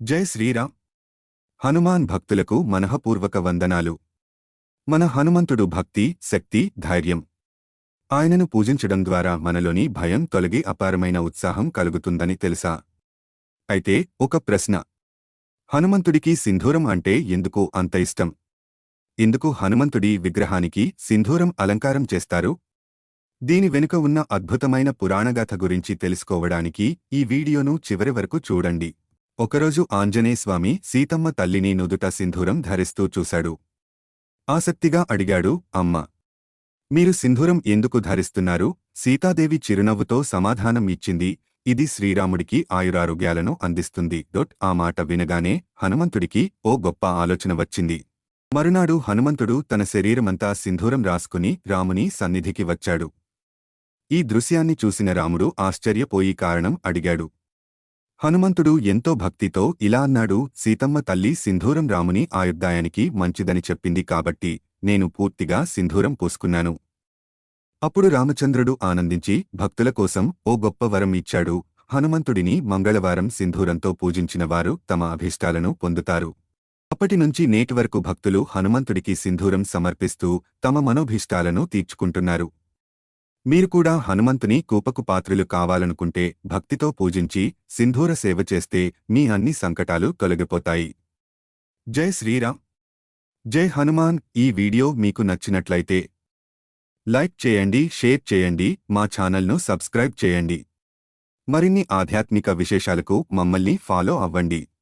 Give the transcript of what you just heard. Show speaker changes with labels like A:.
A: జై శ్రీరామ్. హనుమాన్ భక్తులకు మనఃపూర్వక వందనాలు. మన హనుమంతుడు భక్తి శక్తి ధైర్యం. ఆయనను పూజించడం ద్వారా మనలోని భయం తొలగి అపారమైన ఉత్సాహం కలుగుతుందని తెలుసా? అయితే ఒక ప్రశ్న. హనుమంతుడికి సింధూరం అంటే ఎందుకు అంత ఇష్టం? ఎందుకు హనుమంతుడి విగ్రహానికి సింధూరం అలంకారం చేస్తారు? దీని వెనుక ఉన్న అద్భుతమైన పురాణగాథ గురించి తెలుసుకోవడానికి ఈ వీడియోను చివరి వరకు చూడండి. ఒకరోజు ఆంజనేయస్వామి సీతమ్మ తల్లిని నుదుట సింధూరం ధరిస్తూ చూశాడు. ఆసక్తిగా అడిగాడు అమ్మ మీరు సింధూరం ఎందుకు ధరిస్తున్నారు? సీతాదేవి చిరునవ్వుతో సమాధానం ఇచ్చింది ఇది శ్రీరాముడికి ఆయురారోగ్యాలను అందిస్తుంది. డొట్ ఆ మాట వినగానే హనుమంతుడికి ఓ గొప్ప ఆలోచన వచ్చింది. మరునాడు హనుమంతుడు తన శరీరమంతా సింధూరం రాసుకుని రాముని సన్నిధికి వచ్చాడు. ఈ దృశ్యాన్ని చూసిన రాముడు ఆశ్చర్యపోయి కారణం అడిగాడు. హనుమంతుడు ఎంతో భక్తితో ఇలా అన్నాడు సీతమ్మ తల్లి సింధూరం రాముని ఆయుర్దాయానికి మంచిదని చెప్పింది కాబట్టి నేను పూర్తిగా సింధూరం పూసుకున్నాను. అప్పుడు రామచంద్రుడు ఆనందించి భక్తుల కోసం ఓ గొప్ప వరం ఇచ్చాడు. హనుమంతుడిని మంగళవారం సింధూరంతో పూజించిన వారు తమ అభీష్టాలను పొందుతారు. అప్పటినుంచి నేటి వరకు భక్తులు హనుమంతుడికి సింధూరం సమర్పిస్తూ తమ మనోభీష్టాలను తీర్చుకుంటున్నారు. మీరు కూడా హనుమంతుని కూపకు పాత్రులు కావాలనుకుంటే భక్తితో పూజించి సింధూర సేవ చేస్తే మీ అన్ని సంకటాలు తొలగిపోతాయి. జై శ్రీరామ్. జై హనుమాన్. ఈ వీడియో మీకు నచ్చినట్లయితే లైక్ చేయండి షేర్ చేయండి మా ఛానల్ను సబ్స్క్రైబ్ చేయండి. మరిన్ని ఆధ్యాత్మిక విశేషాలకు మమ్మల్ని ఫాలో అవ్వండి.